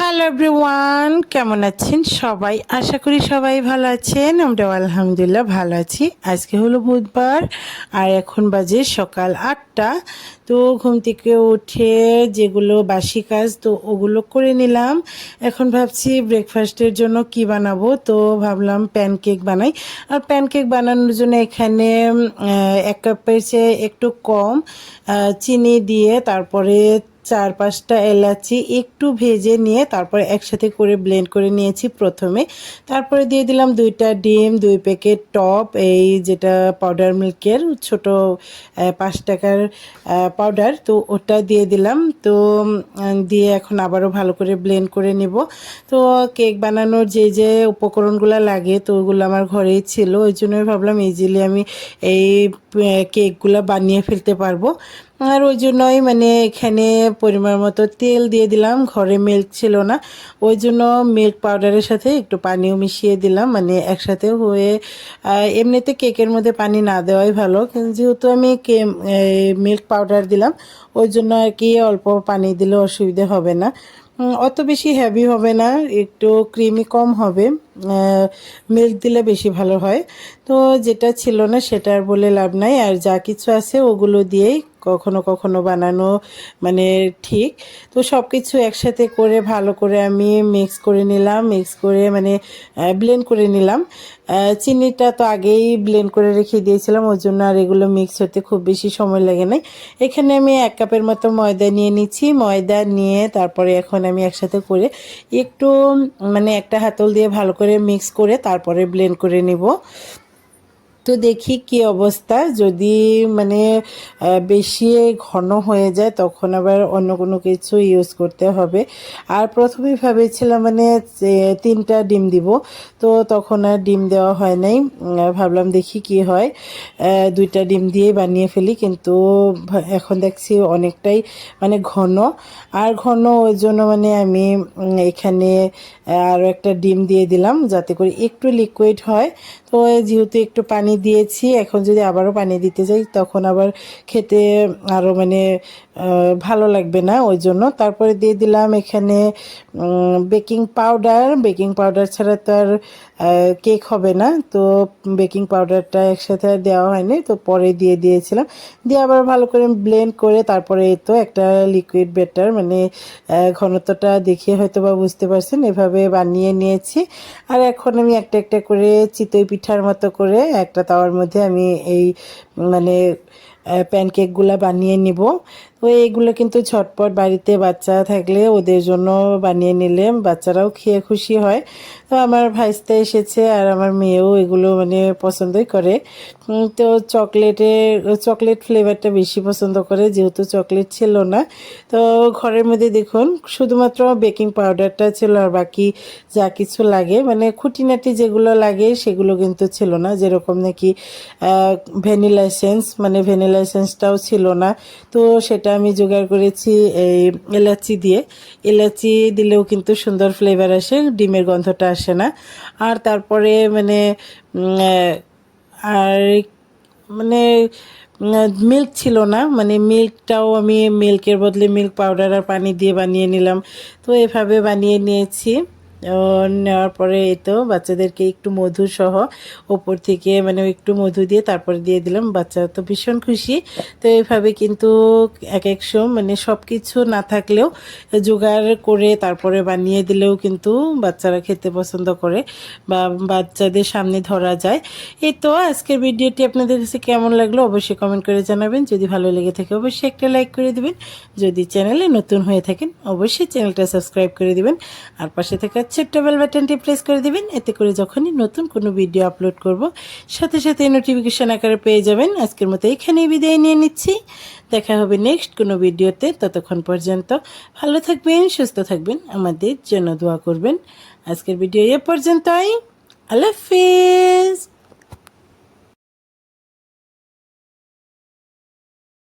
Hello everyone কেমন আছেন সবাই? আশা করি সবাই ভালো আছেন। আমরাও আলহামদুলিল্লাহ ভালো আছি। আজকে হলো বুধবার আর এখন বাজে সকাল আটটা। তো ঘুম থেকে উঠে যেগুলো বাসি কাজ, তো ওগুলো করে নিলাম। এখন ভাবছি ব্রেকফাস্টের জন্য কি বানাবো? তো ভাবলাম প্যানকেক বানাই। আর প্যানকেক বানানোর জন্য এখানে এক কাপের চেয়ে একটু কম চিনি দিয়ে তারপরে চার পাঁচটা এলাচি একটু ভেজে নিয়ে তারপরে একসাথে করে ব্লেন্ড করে নিয়েছি প্রথমে। তারপরে দিয়ে দিলাম দুইটা ডিম, দুই প্যাকেট টপ, এই যেটা পাউডার মিল্কের ছোট পাঁচ টাকার পাউডার তো ওটা দিয়ে দিলাম। তো দিয়ে এখন আবারও ভালো করে ব্লেন্ড করে নিব। তো কেক বানানোর যে যে উপকরণগুলো লাগে, তো ওগুলো আমার ঘরেই ছিল। ওই জন্যই ভাবলাম ইজিলি আমি এই কেকগুলো বানিয়ে ফেলতে পারব। আর ওই জন্যই মানে এখানে পরিমাণ মতো তেল দিয়ে দিলাম, ঘরে মিল্ক ছিল না। ওই জন্য মিল্ক পাউডারের সাথে একটু পানিও মিশিয়ে দিলাম মানে একসাথে হয়ে এমনিতে কেকের মধ্যে পানি না দেওয়াই ভালো। যেহেতু আমি কে মিল্ক পাউডার দিলাম, ওই জন্য আর কি অল্প পানি দিলে অসুবিধে হবে না। অত বেশি হেভি হবে না, একটু ক্রিমি কম হবে। মিল্ক দিলে বেশি ভালো হয়। তো যেটা ছিল না সেটা আর বলে লাভ নাই। আর যা কিছু আছে ওগুলো দিয়েই কখনো কখনো বানানো মানে ঠিক। তো সব কিছু একসাথে করে ভালো করে আমি মিক্স করে নিলাম মিক্স করে মানে ব্লেন্ড করে নিলাম। চিনিটা তো আগেই ব্লেন্ড করে রেখে দিয়েছিলাম ওই জন্য আর এগুলো মিক্স হতে খুব বেশি সময় লাগে নাই। এখানে আমি এক কাপের মতো ময়দা নিয়ে নিচ্ছি। ময়দা নিয়ে তারপরে এখন আমি একসাথে করে একটু মানে একটা হাতল দিয়ে ভালো করে মিক্স করে তারপরে ব্লেন্ড করে নিব। তো দেখি কি অবস্থা। যদি মানে বেশি ঘন হয়ে যায় তখন আবার অন্য কোনো কিছু ইউজ করতে হবে। আর প্রথমে ভেবেছিলাম মানে তিনটা ডিম দিব। তো তখন আর ডিম দেওয়া হয় নাই। ভাবলাম দেখি কি হয়। দুইটা ডিম দিয়ে বানিয়ে ফেলি। কিন্তু এখন দেখছি অনেকটাই মানে ঘন। আর ঘন ওই জন্য মানে আমি এখানে আরও একটা ডিম দিয়ে দিলাম যাতে করে একটু লিকুইড হয়। তো যেহেতু একটু পানি দিয়েছি, এখন যদি আবারও পানি দিতে যাই, তখন আবার খেতে আরও মানে ভালো লাগবে না ওই জন্য। তারপরে দিয়ে দিলাম এখানে বেকিং পাউডার। বেকিং পাউডার ছাড়া তো আর কেক হবে না। তো বেকিং পাউডারটা একসাথে দেওয়া হয়নি, তো পরে দিয়ে দিয়েছিলাম। দিয়ে আবার ভালো করে ব্লেন্ড করে তারপরে তো একটা লিকুইড বেটার মানে ঘনত্বটা দেখে হয়তো বা বুঝতে পারছেন, এভাবে বানিয়ে নিয়েছি। আর এখন আমি একটা একটা করে চিতই পিঠার মতো করে একটা তাওয়ার মধ্যে আমি এই মানে প্যানকেকগুলো বানিয়ে নিব। তো এইগুলো কিন্তু ছটপট বাড়িতে বাচ্চা থাকলে ওদের জন্য বানিয়ে নিলে বাচ্চারাও খেয়ে খুশি হয়। আমার ভাইস্তা এসেছে আর আমার মেয়েও এগুলো মানে পছন্দই করে। তো চকলেটে, চকলেট ফ্লেভারটা বেশি পছন্দ করে, যেহেতু চকলেট ছিল না। তো ঘরের মধ্যে দেখুন, শুধুমাত্র বেকিং পাউডারটা ছিল আর বাকি যা কিছু লাগে। মানে খুঁটিনাটি যেগুলো লাগে সেগুলো কিন্তু ছিল না, যেরকম নাকি ভ্যানিলা এসেন্স মানে ভ্যানিলা এসেন্সটাও ছিল না। তো সেটা আমি জোগাড় করেছি এই এলাচি দিয়ে। এলাচি দিলেও কিন্তু সুন্দর ফ্লেভার আসে, ডিমের গন্ধটা আসে না। আর তারপরে মানে আর মানে মিল্ক ছিল না। মানে মিল্কটাও আমি মিল্কের বদলে মিল্ক পাউডার আর পানি দিয়ে বানিয়ে নিলাম। তো এভাবে বানিয়ে নিয়েছি। নেওয়ার পরে এই তো বাচ্চাদেরকে একটু মধু সহ ওপর থেকে মানে একটু মধু দিয়ে তারপরে দিয়ে দিলাম। বাচ্চারা তো ভীষণ খুশি। তো এইভাবে কিন্তু এক এক শো মানে সব কিছু না থাকলেও জোগাড় করে তারপরে বানিয়ে দিলেও কিন্তু বাচ্চারা খেতে পছন্দ করে বা বাচ্চাদের সামনে ধরা যায়। এই তো আজকের ভিডিওটি আপনাদের কাছে কেমন লাগল অবশ্যই কমেন্ট করে জানাবেন। যদি ভালো লেগে থাকে অবশ্যই একটা লাইক করে দিবেন। যদি চ্যানেলে নতুন হয়ে থাকেন অবশ্যই চ্যানেলটা সাবস্ক্রাইব করে দেবেন। আর পাশে থাকা ছোট্ট বেল বাটনটি প্রেস করে দেবেন। এতে করে যখনই নতুন কোনো ভিডিও আপলোড করব, সাথে সাথে নোটিফিকেশান আকারে পেয়ে যাবেন। আজকের মতো এখানেই বিদায় নিয়ে নিচ্ছি। দেখা হবে নেক্সট কোনো ভিডিওতে। ততক্ষণ পর্যন্ত ভালো থাকবেন, সুস্থ থাকবেন। আমাদের জন্য দোয়া করবেন। আজকের ভিডিও এ পর্যন্তই। আল্লাহ হাফিজ।